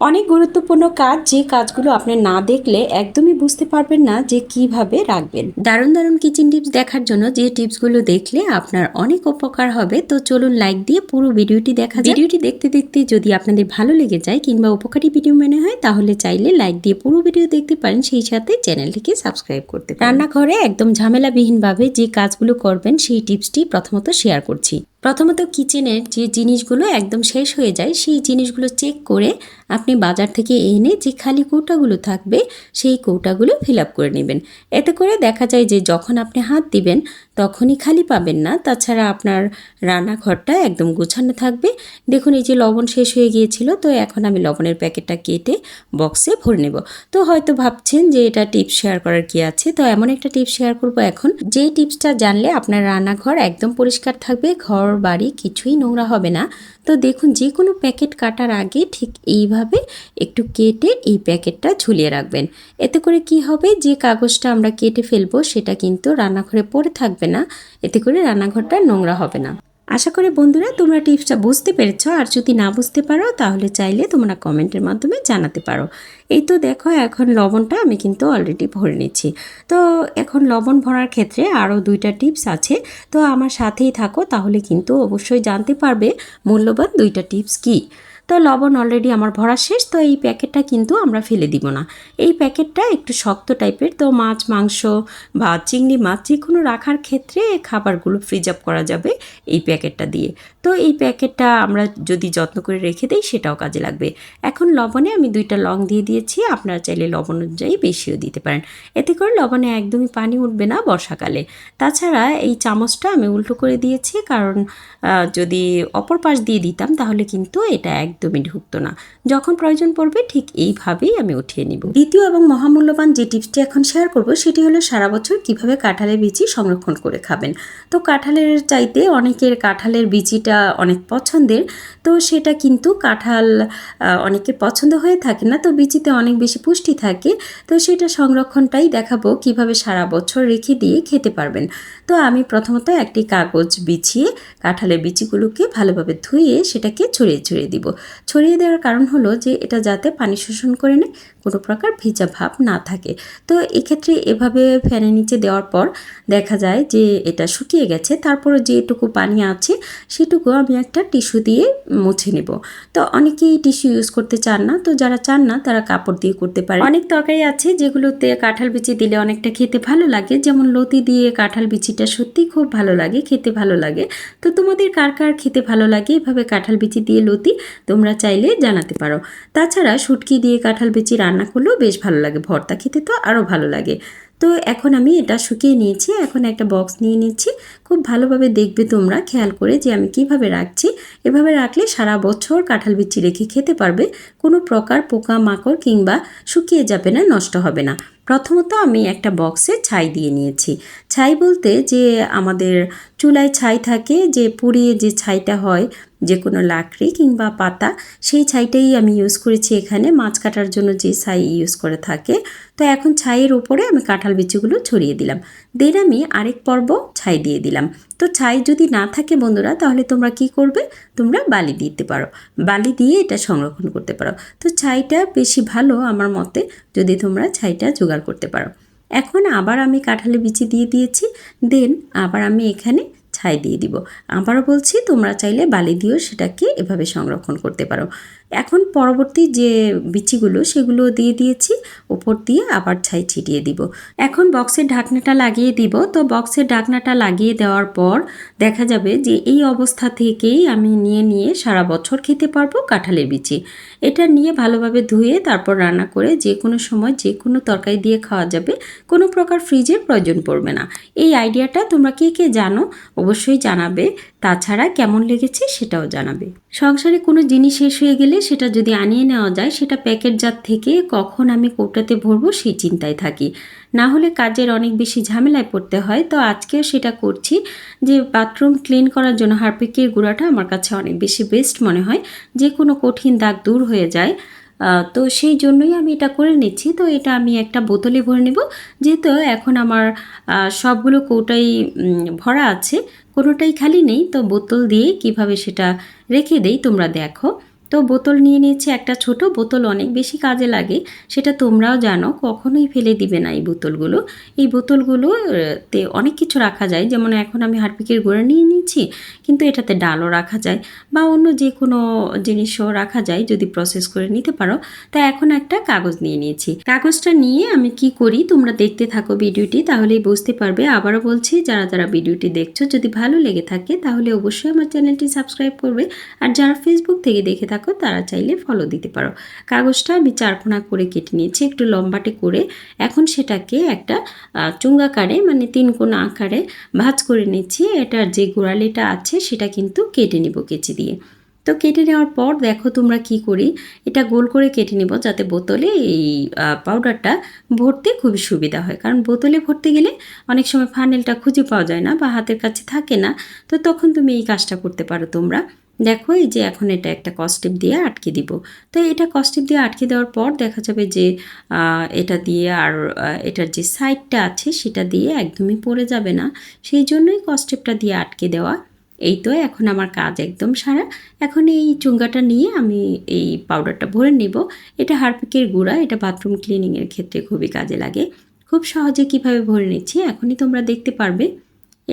অনেক গুরুত্বপূর্ণ কাজ যে কাজগুলো আপনি না দেখলে একদমই বুঝতে পারবেন না যে কীভাবে রাখবেন। দারুণ দারুণ কিচেন টিপস দেখার জন্য যে টিপসগুলো দেখলে আপনার অনেক উপকার হবে। তো চলুন লাইক দিয়ে পুরো ভিডিওটি দেখা ভিডিওটি দেখতে দেখতে যদি আপনাদের ভালো লেগে যায় কিংবা উপকারী ভিডিও মনে হয়, তাহলে চাইলে লাইক দিয়ে পুরো ভিডিও দেখতে পারেন। সেই সাথে চ্যানেলটিকে সাবস্ক্রাইব করতে রান্নাঘরে একদম ঝামেলাবিহীনভাবে যে কাজগুলো করবেন, সেই টিপসটি প্রথমত শেয়ার করছি। প্রথমত কিচেনের যে জিনিসগুলো একদম শেষ হয়ে যায়, সেই জিনিসগুলো চেক করে আপনি বাজার থেকে এনে যে খালি কৌটাগুলো থাকবে, সেই কৌটাগুলো ফিল আপ করে নেবেন। এতে করে দেখা যায় যে যখন আপনি হাত দিবেন, তখনই খালি পাবেন না। তাছাড়া আপনার রান্নাঘরটা একদম গোছানো থাকবে। দেখুন, এই যে লবণ শেষ হয়ে গিয়েছিল, তো এখন আমি লবণের প্যাকেটটা কেটে বক্সে ভরে নেব। তো হয়তো ভাবছেন যে এটা টিপস শেয়ার করার কি আছে? তো এমন একটা টিপস শেয়ার করব এখন। যে টিপসটা জানলে আপনার রান্নাঘর একদম পরিষ্কার থাকবে, ঘর বাড়ি কিছুই নোংরা হবে না। তো দেখুন যে কোনো প্যাকেট কাটার আগে ঠিক এইভাবে একটু কেটে এই প্যাকেটটা ঝুলিয়ে রাখবেন। এতে করে কি হবে? যে কাগজটা আমরা কেটে ফেলব, সেটা কিন্তু রান্নাঘরে পড়ে থাকবে না। এতে করে রান্নাঘরটা নোংরা হবে না। আশা করি বন্ধুরা, তোমরা টিপসটা বুঝতে পেরেছ। আর যদি না বুঝতে পারো, তাহলে চাইলে তোমরা কমেন্টের মাধ্যমে জানাতে পারো। এই তো দেখো, এখন লবণটা আমি কিন্তু অলরেডি ভরে নিচ্ছি। তো এখন লবণ ভরার ক্ষেত্রে আরও দুইটা টিপস আছে। তো আমার সাথেই থাকো, তাহলে কিন্তু অবশ্যই জানতে পারবে মূল্যবান দুইটা টিপস কী। তো লবণ অলরেডি আমার ভরা শেষ, তো এই প্যাকেটটা কিন্তু আমরা ফেলে দিব না। এই প্যাকেটটা একটু শক্ত টাইপের তো মাছ, মাংস বা চিংড়ি মাছ যে কোনো রাখার ক্ষেত্রে খাবারগুলো ফ্রিজ আপ করা যাবে এই প্যাকেটটা দিয়ে। তো এই প্যাকেটটা আমরা যদি যত্ন করে রেখে দিই, সেটাও কাজে লাগবে। এখন লবণে আমি দুইটা লং দিয়ে দিয়েছি, আপনারা চাইলে লবণ অনুযায়ী বেশিও দিতে পারেন। এতে করে লবণে একদমই পানি উঠবে না বর্ষাকালে। তাছাড়া এই চামচটা আমি উল্টো করে দিয়েছি, কারণ যদি অপর পাশ দিয়ে দিতাম, তাহলে কিন্তু এটা একদমই ঢুকতো না। যখন প্রয়োজন পড়বে, ঠিক এইভাবেই আমি উঠিয়ে নিব। দ্বিতীয় এবং মহামূল্যবান যে টিপসটি এখন শেয়ার করব, সেটি হলো সারা বছর কীভাবে কাঁঠালের বিচি সংরক্ষণ করে খাবেন। তো কাঁঠালের চাইতে অনেকের কাঁঠালের বিচিটা অনেক পছন্দের। তো সেটা কিন্তু কাঁঠাল অনেকের পছন্দ হয়ে থাকে না, তো বিচিতে অনেক বেশি পুষ্টি থাকে। তো সেটা সংরক্ষণটাই দেখাবো, কীভাবে সারা বছর রেখে দিয়ে খেতে পারবেন। তো আমি প্রথমত একটি কাগজ বিছিয়ে কাঁঠালের বিচিগুলোকে ভালোভাবে ধুয়ে সেটাকে ছড়িয়ে ছড়িয়ে দিব। ছড়িয়ে দেওয়ার কারণ হলো যে, এটা যাতে পানি শোষণ করে নেয়, কোনো প্রকার ভিজা ভাব না থাকে। তো এক্ষেত্রে এভাবে ফ্যানের নিচে দেওয়ার পর দেখা যায় যে, এটা শুকিয়ে গেছে। তারপরে যেটুকু পানি আছে, সেটুকু আমি একটা টিস্যু দিয়ে মুছে নেব। তো অনেকেই টিস্যু ইউজ করতে চান না, তো যারা চান না তারা কাপড় দিয়ে করতে পারে অনেক তরকারি আছে যেগুলোতে কাঁঠাল বিচি দিলে অনেকটা খেতে ভালো লাগে, যেমন লতি দিয়ে কাঁঠাল বিচিটা সত্যি খুব ভালো লাগে, খেতে ভালো লাগে। তো তোমাদের কার কার খেতে ভালো লাগে? এভাবে কাঁঠাল বিচি দিয়ে লতি তোমরা চাইলে জানাতে পারো। তাছাড়া শুটকি দিয়ে কাঁঠাল বিচি রান্না করলেও বেশ ভালো লাগে, ভর্তা খেতে তো আরও ভালো লাগে। তো এখন আমি এটা শুকিয়ে নিয়েছি, এখন একটা বক্স নিয়ে নিচ্ছি। খুব ভালোভাবে দেখবে তোমরা, খেয়াল করে যে আমি কীভাবে রাখছি। এভাবে রাখলে সারা বছর কাঁঠাল বিচি রেখে খেতে পারবে। কোনো প্রকার পোকা মাকড় কিংবা শুকিয়ে যাবে না, নষ্ট হবে না। প্রথমত আমি একটা বক্সে ছাই দিয়ে নিয়েছি। ছাই বলতে যে আমাদের চুলায় ছাই থাকে, যে পুড়িয়ে যে ছাইটা হয়, যে কোনো লাকড়ি কিংবা পাতা, সেই ছাইটাই আমি ইউজ করেছি এখানে। মাছ কাটার জন্য যে ছাই ইউজ করে থাকে। তো এখন ছাইয়ের উপরে আমি কাঁঠাল বিচিগুলো ছড়িয়ে দিলাম। দেন আমি আরেক পর্ব ছাই দিয়ে দিলাম। তো ছাই যদি না থাকে বন্ধুরা, তাহলে তোমরা কি করবে? তোমরা বালি দিতে পারো। বালি দিয়ে এটা সংরক্ষণ করতে পারো। তো ছাইটা বেশি ভালো আমার মতে যদি তোমরা ছাইটা জোগাড় করতে পারো। এখন আবার আমি কাঁঠালে বিচি দিয়ে দিয়েছি, দেন আবার আমি এখানে ছাই দিয়ে দিব। আবারও বলছি, তোমরা চাইলে বালি দিয়েও সেটাকে এভাবে সংরক্ষণ করতে পারো। এখন পরবর্তী যে বিচিগুলো, সেগুলো দিয়ে দিয়েছি। উপর দিয়ে আবার ছাই ছিটিয়ে দিব। এখন বক্সের ঢাকনাটা লাগিয়ে দিব। তো বক্সের ঢাকনাটা লাগিয়ে দেওয়ার পর দেখা যাবে যে এই অবস্থা থেকেই আমি নিয়ে নিয়ে সারা বছর খেতে পারব কাঁঠালের বিচি। এটা নিয়ে ভালোভাবে ধুয়ে তারপর রান্না করে যে কোনো সময় যে কোনো তরকারি দিয়ে খাওয়া যাবে, কোনো প্রকার ফ্রিজের প্রয়োজন পড়বে না। এই আইডিয়াটা তোমরা কে কে জানো অবশ্যই জানাবে। তাছাড়া কেমন লেগেছে সেটাও জানাবে। সংসারে কোনো জিনিস শেষ হয়ে গেলে সেটা যদি আনিয়ে নেওয়া যায়, সেটা প্যাকেটজাত থেকে কখন আমি কৌটাতে ভরবো সেই চিন্তায় থাকি। না হলে কাজের অনেক বেশি ঝামেলায় পড়তে হয়। তো আজকেও সেটা করছি যে, বাথরুম ক্লিন করার জন্য হারপিকের গুঁড়াটা আমার কাছে অনেক বেশি বেস্ট মনে হয়। যে কোনো কঠিন দাগ দূর হয়ে যায়। তো সেই জন্যই আমি এটা করে নিচ্ছি। তো এটা আমি একটা বোতলে ভরে নেব। যেহেতু এখন আমার সবগুলো কৌটাই ভরা আছে, কোনোটাই খালি নেই। তো বোতল দিয়ে কীভাবে সেটা রেখে দেই তোমরা দেখো। তো বোতল নিয়ে নিয়েছি, একটা ছোট বোতল অনেক বেশি কাজে লাগে, সেটা তোমরাও জানো, কখনোই ফেলে দিবে না এই বোতলগুলো। এই বোতলগুলো, তে অনেক কিছু রাখা যায়, যেমন এখন আমি হারপিকের গুঁড়া নিয়ে নিয়েছি, কিন্তু এটাতে ডালও রাখা যায়, বা অন্য যে কোনো জিনিসও রাখা যায়, যদি প্রসেস করে নিতে পারো। তা এখন একটা কাগজ নিয়ে নিয়েছি। কাগজটা নিয়ে আমি কি করি, তোমরা দেখতে থাকো ভিডিওটি, তাহলেই বুঝতে পারবে। আবারও বলছি, যারা যারা ভিডিওটি দেখছ, যদি ভালো লেগে থাকে, তাহলে অবশ্যই আমার চ্যানেলটি সাবস্ক্রাইব করবে। আর যারা ফেসবুক থেকে দেখে থাকো তারা চাইলে ফলো দিতে পারো। কাগজটা আমি চারকোনা করে কেটে নিয়েছি, একটু লম্বাটে করে। এখন সেটাকে একটা চুঙ্গাকারে মানে তিন কোনা আকারে ভাঁজ করে নিচ্ছি এটার যে গোড়ালিটা আছে, সেটা কিন্তু কেটে নিব কেচি দিয়ে। তো কেটে নেওয়ার পর দেখো তোমরা কি করি, এটা গোল করে কেটে নিব যাতে বোতলে এই পাউডারটা ভরতে খুবই সুবিধা হয়। কারণ বোতলে ভরতে গেলে অনেক সময় ফানেলটা খুঁজে পাওয়া যায় না বা হাতের কাছে থাকে না। তো তখন তুমি এই কাজটা করতে পারো তোমরা। দেখো, এই যে এখন এটা একটা কস্টিপ দিয়ে আটকে দিব। তো এটা কস্টিপ দিয়ে আটকে দেওয়ার পর দেখা যাবে যে এটা দিয়ে আর এটার যে সাইডটা আছে সেটা দিয়ে একদমই পড়ে যাবে না। সেই জন্যই কস্টিপটা দিয়ে আটকে দেওয়া। এই তো এখন আমার কাজ একদম সারা। এখন এই চুঙ্গাটা নিয়ে আমি এই পাউডারটা ভরে নিব। এটা হারপিকের গুঁড়া, এটা বাথরুম ক্লিনিংয়ের ক্ষেত্রে খুবই কাজে লাগে। খুব সহজে কীভাবে ভরে নিচ্ছি এখনই তোমরা দেখতে পারবে।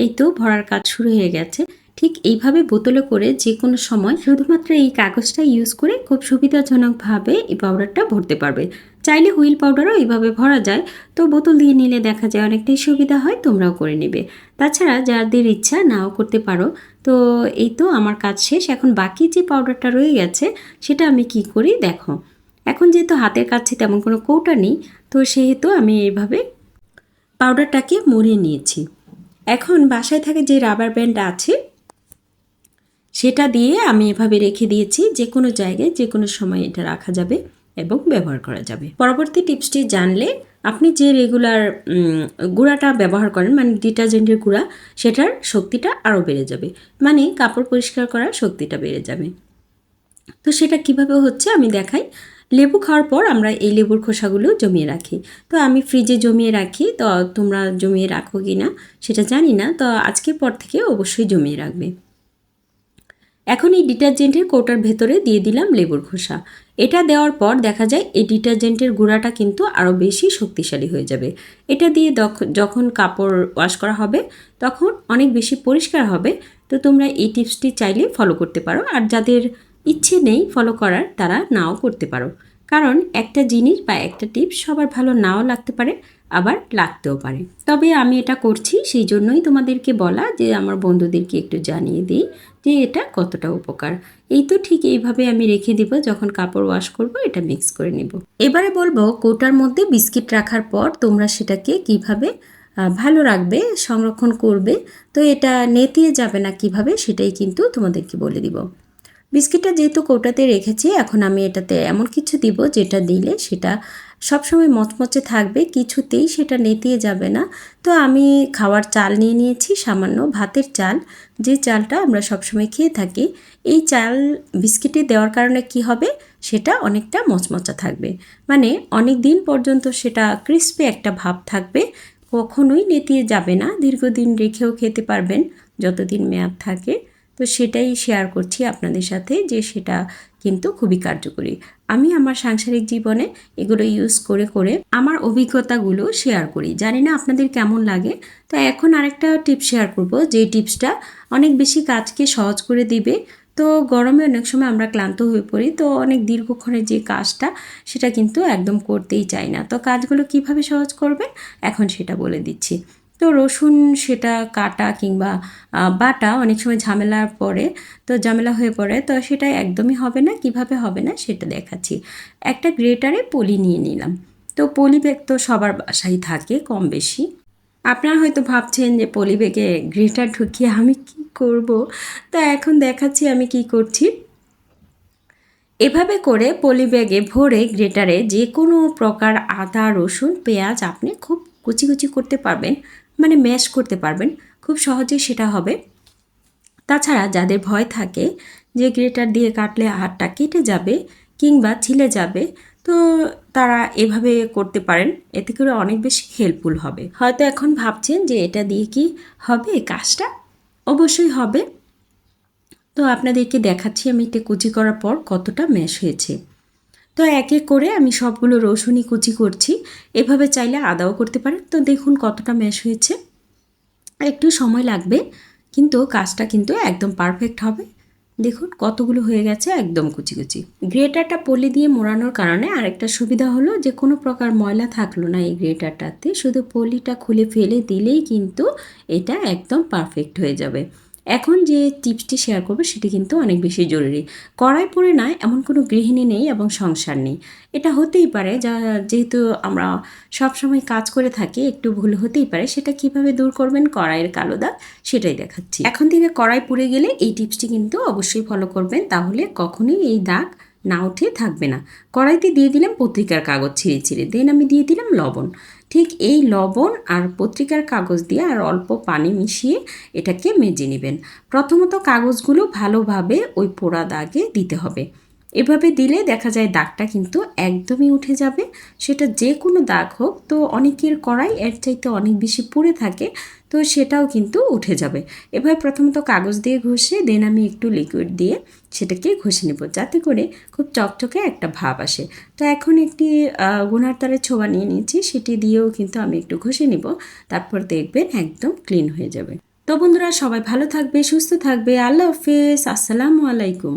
এই তো ভরার কাজ শুরু হয়ে গেছে। ঠিক এইভাবে বোতলে করে যে কোনো সময় শুধুমাত্র এই কাগজটা ইউজ করে খুব সুবিধাজনকভাবে এই পাউডারটা ভরতে পারবে। চাইলে হুইল পাউডারও এইভাবে ভরা যায়, তো বোতল দিয়ে নিলে দেখা যায় অনেকটাই সুবিধা হয়, তোমরাও করে নেবে। তাছাড়া যাদের ইচ্ছা নাও করতে পারো, তো এই তো আমার কাজ শেষ। এখন বাকি যে পাউডারটা রয়ে গেছে, সেটা আমি কি করি দেখো। এখন যেহেতু হাতের কাছে তেমন কোনো কৌটা নেই, তো সেহেতু আমি এইভাবে পাউডারটাকে মুড়িয়ে নিয়েছি। এখন বাসায় থাকে যে রাবার ব্যান্ড আছে সেটা দিয়ে আমি এভাবে রেখে দিয়েছি, যে কোনো জায়গায়, যে কোনো সময় এটা রাখা যাবে এবং ব্যবহার করা যাবে। পরবর্তী টিপসটি জানলে আপনি যে রেগুলার গুঁড়াটা ব্যবহার করেন মানে ডিটারজেন্টের গুঁড়া, সেটার শক্তিটা আরও বেড়ে যাবে। মানে কাপড় পরিষ্কার করার শক্তিটা বেড়ে যাবে। তো সেটা কীভাবে হচ্ছে আমি দেখাই। লেবু খাওয়ার পর আমরা এই লেবুর খোসাগুলো জমিয়ে রাখি। তো আমি ফ্রিজে জমিয়ে রাখি, তো তোমরা জমিয়ে রাখো কি না সেটা জানি না, তো আজকের পর থেকে অবশ্যই জমিয়ে রাখবে। এখন এই ডিটারজেন্টের কৌটার ভেতরে দিয়ে দিলাম লেবুর খোসা। এটা দেওয়ার পর দেখা যায় এই ডিটারজেন্টের গুঁড়াটা কিন্তু আরও বেশি শক্তিশালী হয়ে যাবে। এটা দিয়ে যখন কাপড় ওয়াশ করা হবে, তখন অনেক বেশি পরিষ্কার হবে। তো তোমরা এই টিপসটি চাইলে ফলো করতে পারো। আর যাদের ইচ্ছে নেই ফলো করার, তারা নাও করতে পারো। কারণ একটা জিনিস বা একটা টিপস সবার ভালো নাও লাগতে পারে, আবার লাগতেও পারে। তবে আমি এটা করছি সেই জন্যই তোমাদেরকে বলা যে আমার বন্ধুদেরকে একটু জানিয়ে দিই যে এটা কতটা উপকার। এই তো ঠিক এইভাবে আমি রেখে দিব, যখন কাপড় ওয়াশ করব এটা মিক্স করে নিব। এবারে বলব কৌটার মধ্যে বিস্কিট রাখার পর তোমরা সেটাকে কীভাবে ভালো রাখবে, সংরক্ষণ করবে, তো এটা নেতিয়ে যাবে না কীভাবে সেটাই কিন্তু তোমাদেরকে বলে দিব। বিস্কিটটা যেহেতু কৌটাতে রেখেছি, এখন আমি এটাতে এমন কিছু দিব যেটা দিলে সেটা সবসময় মচমচে থাকবে, কিছুতেই সেটা নেতিয়ে যাবে না। তো আমি খাওয়ার চাল নিয়ে নিয়েছি, সামান্য ভাতের চাল। যে চালটা আমরা সবসময় খেয়ে থাকি, এই চাল বিস্কিটে দেওয়ার কারণে কি হবে? সেটা অনেকটা মচমচা থাকবে। মানে অনেক দিন পর্যন্ত সেটা ক্রিস্পি একটা ভাব থাকবে, কখনোই নেতিয়ে যাবে না, দীর্ঘদিন রেখেও খেতে পারবেন, যতদিন মেয়াদ থাকে। তো সেটাই শেয়ার করছি আপনাদের সাথে যে সেটা কিন্তু খুবই কার্যকরী। আমি আমার সাংসারিক জীবনে এগুলো ইউজ করে করে আমার অভিজ্ঞতাগুলো শেয়ার করি। জানি না আপনাদের কেমন লাগে? তো এখন আরেকটা টিপস শেয়ার করব, যে টিপসটা অনেক বেশি কাজকে সহজ করে দিবে। তো গরমে অনেক সময় আমরা ক্লান্ত হয়ে পড়ি, তো অনেক দীর্ঘক্ষণের যে কাজটা সেটা কিন্তু একদম করতেই চাই না। তো কাজগুলো কীভাবে সহজ করবেন? এখন সেটা বলে দিচ্ছি। তো রসুন সেটা কাটা কিংবা বাটা অনেক সময় ঝামেলার পরে, তো ঝামেলা হয়ে পড়ে, তো সেটা একদমই হবে না, কীভাবে হবে না সেটা দেখাচ্ছি। একটা গ্রেটারে পলি নিয়ে নিলাম। তো পলি ব্যাগ তো সবার বাসায় থাকে কম বেশি। আপনারা হয়তো ভাবছেন যে পলি ব্যাগে গ্রেটার ঢুকিয়ে আমি কি করব? তো এখন দেখাচ্ছি আমি কি করছি। এভাবে করে পলি ব্যাগে ভরে গ্রেটারে যে কোনো প্রকার আদা, রসুন, পেঁয়াজ আপনি খুব কুচি কুচি করতে পারবেন। মানে ম্যাশ করতে পারবেন। খুব সহজেই সেটা হবে। তাছাড়া যাদের ভয় থাকে যে গ্রেটার দিয়ে কাটলে হাড়টা কেটে যাবে কিংবা ছিলে যাবে, তো তারা এভাবে করতে পারেন। এতে করে অনেক বেশি হেল্পফুল হবে। হয়তো এখন ভাবছেন যে এটা দিয়ে কি হবে? কাজটা অবশ্যই হবে। তো আপনাদেরকে দেখাচ্ছি আমি এটা কুচি করার পর কতটা ম্যাশ হয়েছে। তো এক এক করে আমি সবগুলো রসুনই কুচি করছি। এভাবে চাইলে আদাও করতে পারেন। তো দেখুন কতটা ম্যাশ হয়েছে। একটু সময় লাগবে, কিন্তু কাজটা কিন্তু একদম পারফেক্ট হবে। দেখুন কতগুলো হয়ে গেছে একদম কুচি কুচি। গ্রেটারটা পলি দিয়ে মোড়ানোর কারণে আরেকটা সুবিধা হলো যে কোনো প্রকার ময়লা থাকল না এই গ্রেটারটাতে। শুধু পলিটা খুলে ফেলে দিলেই কিন্তু এটা একদম পারফেক্ট হয়ে যাবে। এখন যে টিপসটি শেয়ার করব সেটি কিন্তু অনেক বেশি জরুরি। কড়াই পড়ে না, এমন কোনো গৃহিণী নেই এবং সংসার নেই। এটা হতেই পারে, যা যেহেতু আমরা সবসময় কাজ করে থাকি, একটু ভুল হতেই পারে, সেটা কীভাবে দূর করবেন? কড়াইয়ের কালো দাগ, সেটাই দেখাচ্ছি। এখন থেকে কড়াই পুড়ে গেলে এই টিপসটি কিন্তু অবশ্যই ফলো করবেন, তাহলে কখনোই এই দাগ না উঠে থাকবে না। কড়াইতে দিয়ে দিলাম পত্রিকার কাগজ ছিঁড়ে ছিঁড়ে। দেন আমি দিয়ে দিলাম লবণ। ঠিক এই লবণ আর পত্রিকার কাগজ দিয়ে আর অল্প পানি মিশিয়ে এটাকে মেজে নেবেন। প্রথমত কাগজগুলো ভালোভাবে ওই পোড়া দাগে দিতে হবে। এভাবে দিলে দেখা যায় দাগটা কিন্তু একদমই উঠে যাবে। সেটা যে কোনো দাগ হোক, তো অনেকের কড়াই এর চাইতে অনেক বেশি পুড়ে থাকে, তো সেটাও কিন্তু উঠে যাবে। এভাবে প্রথমত কাগজ দিয়ে ঘষে দেন আমি একটু লিকুইড দিয়ে সেটাকে ঘষে নেব। যাতে করে খুব চকচকে একটা ভাব আসে। তো এখন একটি গুনার তারের ছোবা নিয়ে নিয়েছি, সেটি দিয়েও কিন্তু আমি একটু ঘষে নিব। তারপর দেখবেন একদম ক্লিন হয়ে যাবে। তো বন্ধুরা, সবাই ভালো থাকবে, সুস্থ থাকবে। আল্লাহ হাফেজ। আসসালামু আলাইকুম।